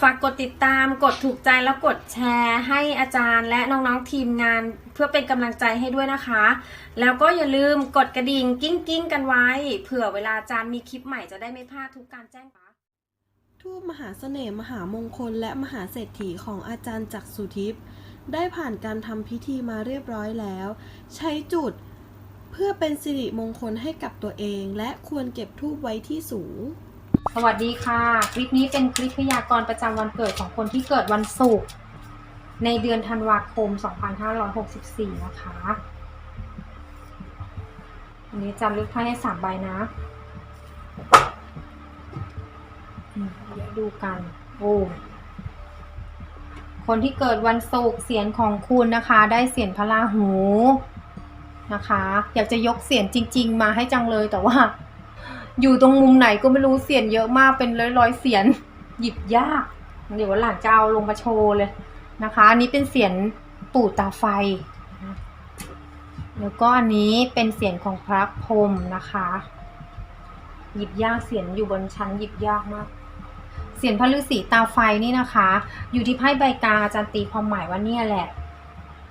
ฝากกดติดตามกดถูกใจแล้วกดแชร์ให้อาจารย์ และน้องๆทีมงานเพื่อเป็นกำลังใจให้ด้วยนะคะ แล้วก็อย่าลืมกดกระดิ่งกิ้งกิ้งกันไว้ เผื่อเวลาอาจารย์มีคลิปใหม่จะได้ไม่พลาดทุกการแจ้งปัทูปมหาเสน่ห์มหามงคลและมหาเศรษฐีของอาจารย์จักรสุทิพย์ได้ผ่านการทำพิธีมาเรียบร้อยแล้ว ใช้จุดเพื่อเป็นสิริมงคลให้กับตัวเอง และควรเก็บทูปไว้ที่สูง สวัสดีค่ะ คลิปนี้เป็นคลิปพยากรณ์ประจำวันเกิดของคนที่เกิดวันศุกร์ในเดือนธันวาคม 2564 นะคะอันนี้จารย์เลือกไพ่ให้สามใบนะเดี๋ยวดูกัน โอ้ คนที่เกิดวันศุกร์เสียงของคุณนะคะ ได้เสียงพระราหูนะคะ อยากจะยกเสียงจริง ๆ มาให้จังเลยแต่ว่า อยู่ตรงมุมไหนก็ไม่รู้เสียงเยอะมากเป็นร้อยร้อยๆเสียงหยิบยาก เดี๋ยววันหลังจะเอาลงมาโชว์เลยนะคะอันนี้เป็นเสียงปู่ตาไฟ แล้วก็อันนี้เป็นเสียงของพระพรหมนะคะ หยิบยากเสียงอยู่บนชั้นหยิบยากมาก เสียงพระฤาษีตาไฟนี่นะคะ อยู่ที่ไพ่ใบกาอาจารย์ตีความหมายว่าเนี่ยแหละ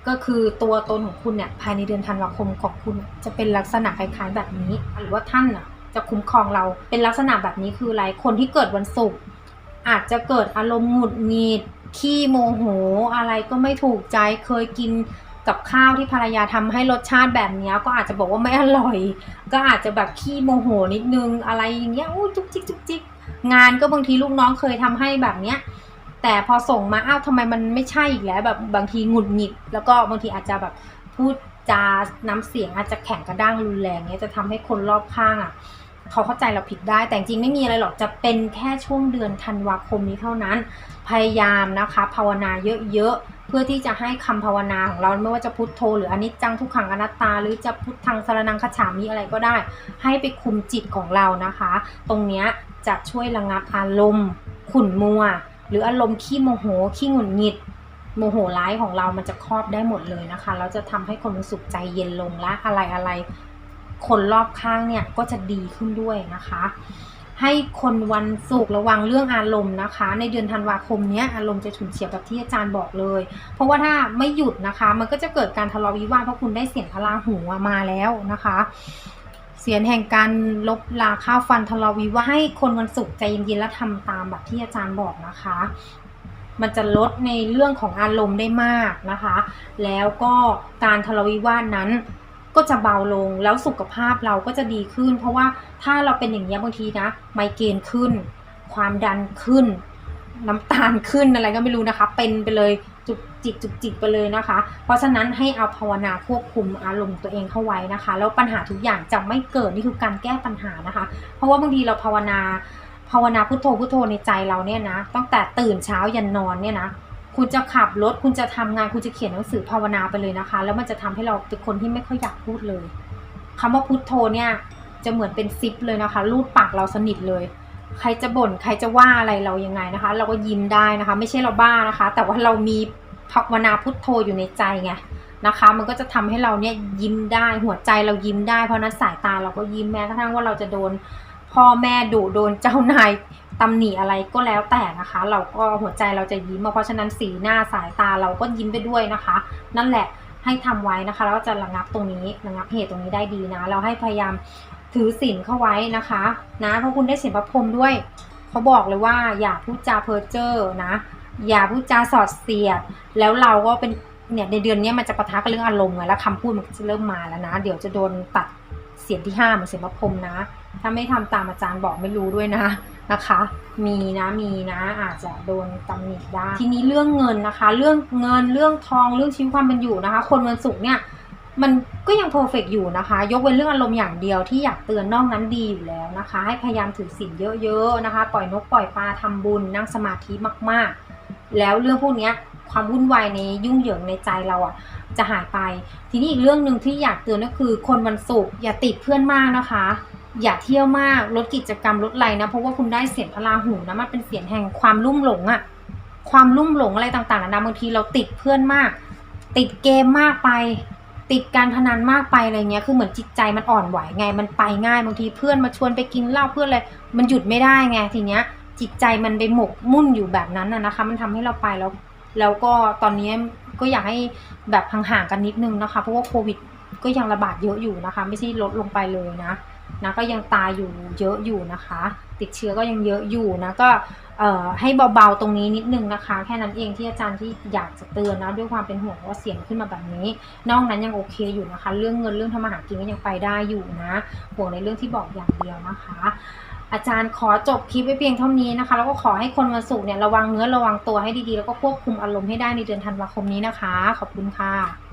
ก็คือตัวตนของคุณเนี่ยภายในเดือนธันวาคมของคุณจะเป็นลักษณะคล้ายๆแบบนี้ หรือว่าท่านน่ะ จะคุ้มครองเรา เป็นลักษณะแบบนี้คืออะไรคนที่เกิดวันศุกร์อาจจะเกิดอารมณ์หงุดหงิดขี้โมโห อะไรก็ไม่ถูกใจเคยกินกับข้าวที่ภรรยาทำให้รสชาติแบบนี้ก็อาจจะบอกว่าไม่อร่อย ก็อาจจะแบบขี้โมโหนิดนึงอะไรอย่างเงี้ยอู้จุกจิกจุกจิกงานก็บางทีลูกน้องเคยทำให้แบบเนี้ยแต่พอส่งมาอ้าวทำไมมันไม่ใช่อีกแล้วแบบบางทีหงุดหงิด แล้วก็บางทีอาจจะแบบพูดจาน้ำเสียงอาจจะแข็งกระด้างรุนแรงเนี้ยจะทำให้คนรอบข้างอะ เขาเข้าใจเราผิดได้ แต่จริงไม่มีอะไรหรอกจะเป็นแค่ช่วงเดือนธันวาคมนี้เท่านั้น พยายามนะคะ ภาวนาเยอะๆ เพื่อที่จะให้คำภาวนาของเราไม่ว่าจะพุทโธ หรืออนิจจังทุกขังอนัตตา หรือจะพุทธังสรนังคฉามีอะไรก็ได้ ให้ไปคุมจิตของเรานะคะ ตรงเนี้ยจะช่วยระงับอารมณ์ขุ่นมัว หรืออารมณ์ขี้โมโหขี้หงุดหงิดโมโหร้ายของเรามันจะครอบได้หมดเลยนะคะ แล้วจะทำให้คนรู้สึกใจเย็นลงและอะไรอะไร คนรอบข้างเนี่ยก็จะดีขึ้นด้วยนะคะ ให้คนวันศุกร์ระวังเรื่องอารมณ์นะคะ ในเดือนธันวาคมเนี้ยอารมณ์จะฉุนเฉียวแบบที่อาจารย์บอกเลย เพราะว่าถ้าไม่หยุดนะคะ มันก็จะเกิดการทะเลาะวิวาทเพราะคุณได้เสียงพลาหูมาแล้วนะคะเสียงแห่งการลบลาข้าวฟันทะเลาะวิวาให้คนวันศุกร์ใจเย็นๆและทำตามแบบที่อาจารย์บอกนะคะ มันจะลดในเรื่องของอารมณ์ได้มากนะคะ แล้วก็การทะเลาะวิวาทนั้น ก็จะเบาลงแล้วสุขภาพเราก็จะดีขึ้น เพราะว่าถ้าเราเป็นอย่างนี้บางทีนะ ไมเกรนขึ้น ความดันขึ้น น้ำตาลขึ้นอะไรก็ไม่รู้นะคะ เป็นไปเลยจุกจิกจุกจิกไปเลยนะคะ เพราะฉะนั้นให้เอาภาวนาควบคุมอารมณ์ตัวเองเข้าไว้นะคะ แล้วปัญหาทุกอย่างจะไม่เกิดนี่คือการแก้ปัญหานะคะ เพราะว่าบางทีเราภาวนาภาวนาพุทโธพุทโธในใจเราเนี่ยนะตั้งแต่ตื่นเช้ายันนอนเนี่ยนะ คุณจะขับรถคุณจะทำงานคุณจะเขียนหนังสือภาวนาไปเลยนะคะ แล้วมันจะทำให้เราเป็นคนที่ไม่ค่อยอยากพูดเลยคำว่าพุทโธเนี่ย จะเหมือนเป็นซิปเลยนะคะ รูดปากเราสนิทเลย ใครจะบ่นใครจะว่าอะไรเรายังไงนะคะ เราก็ยิ้มได้นะคะ ไม่ใช่เราบ้านะคะ แต่ว่าเรามีภาวนาพุทโธอยู่ในใจไงนะคะ มันก็จะทำให้เราเนี่ยยิ้มได้หัวใจเรายิ้มได้เพราะนั้นสายตาเราก็ยิ้มแม้กระทั่งว่าเราจะโดนพ่อแม่ดุโดนเจ้านาย ตำหนิอะไรก็แล้วแต่นะคะ เราก็หัวใจเราจะยิ้มเพราะฉะนั้นสีหน้าสายตาเราก็ยิ้มไปด้วยนะคะ นั่นแหละให้ทำไว้นะคะ แล้วจะระงับตรงนี้ระงับเหตุตรงนี้ได้ดีนะ เราให้พยายามถือศีลเข้าไว้นะคะนะเพราะคุณได้ศีลพระพรมด้วยเขาบอกเลยว่าอย่าพูดจาเพ้อเจ้อนะ อย่าพูดจาสอดเสียด แล้วเราก็เป็นเนี่ยในเดือนนี้มันจะปะทะกับเรื่องอารมณ์ไงแล้วคำพูดมันก็จะเริ่มมาแล้วนะ เดี๋ยวจะโดนตัด เสียงที่ห้าเหมือนเสียงพระพรมนะ ถ้าไม่ทำตามอาจารย์บอกไม่รู้ด้วยนะนะคะ มีนะมีนะอาจจะโดนตำหนิได้ทีนี้เรื่องเงินนะคะ เรื่องเงินเรื่องทองเรื่องชีวิตความเป็นอยู่นะคะ คนวันศุกร์เนี่ยมันก็ยังเพอร์เฟกอยู่นะคะ ยกเว้นเรื่องอารมณ์อย่างเดียวที่อยากเตือนนอกนั้นดีอยู่แล้วนะคะ ให้พยายามถือศีลเยอะๆนะคะ ปล่อยนกปล่อยปลาทำบุญนั่งสมาธิมากๆ แล้วเรื่องพวกนี้ความวุ่นวายในยุ่งเหยิงในใจเราอะ จะหายไป ทีนี้อีกเรื่องหนึ่งที่อยากเตือนก็คือ คนวันศุกร์อย่าติดเพื่อนมากนะคะ อย่าเที่ยวมากลดกิจกรรมลดไรนะ เพราะว่าคุณได้เสียงพลาหูนะมันเป็นเสียงแห่งความลุ่มหลงอะความลุ่มหลงอะไรต่างๆนานาบางทีเราติดเพื่อนมาก ติดเกมมากไป ติดการพนันมากไปอะไรเงี้ยคือเหมือนจิตใจมันอ่อนไหวไง มันไปง่ายบางทีเพื่อนมาชวนไปกินเหล้าเพื่อนอะไรมันหยุดไม่ได้ไงทีเนี้ยจิตใจมันไปหมกมุ่นอยู่แบบนั้นนะนะคะ มันทำให้เราไปแล้ว แล้วก็ตอนนี้ก็อยากให้แบบห่างๆกันนิดนึงนะคะ เพราะว่าโควิดก็ยังระบาดเยอะอยู่นะคะ ไม่ใช่ลดลงไปเลยนะนะก็ยังตายอยู่เยอะอยู่นะคะ ติดเชื้อก็ยังเยอะอยู่นะก็ให้เบาๆตรงนี้นิดนึงนะคะ แค่นั้นเองที่อาจารย์ที่อยากจะเตือนนะด้วยความเป็นห่วงว่าเสียงขึ้นมาแบบนี้ นอกนั้นยังโอเคอยู่นะคะ เรื่องเงินเรื่องทำมาหากินก็ยังไปได้อยู่นะห่วงในเรื่องที่บอกอย่างเดียวนะคะ อาจารย์ขอจบคลิปไว้เพียงเท่านี้นะคะ แล้วก็ขอให้คนวันศุกร์เนี่ยระวังเนื้อระวังตัวให้ดีๆ แล้วก็ควบคุมอารมณ์ให้ได้ในเดือนธันวาคมนี้นะคะ ขอบคุณค่ะ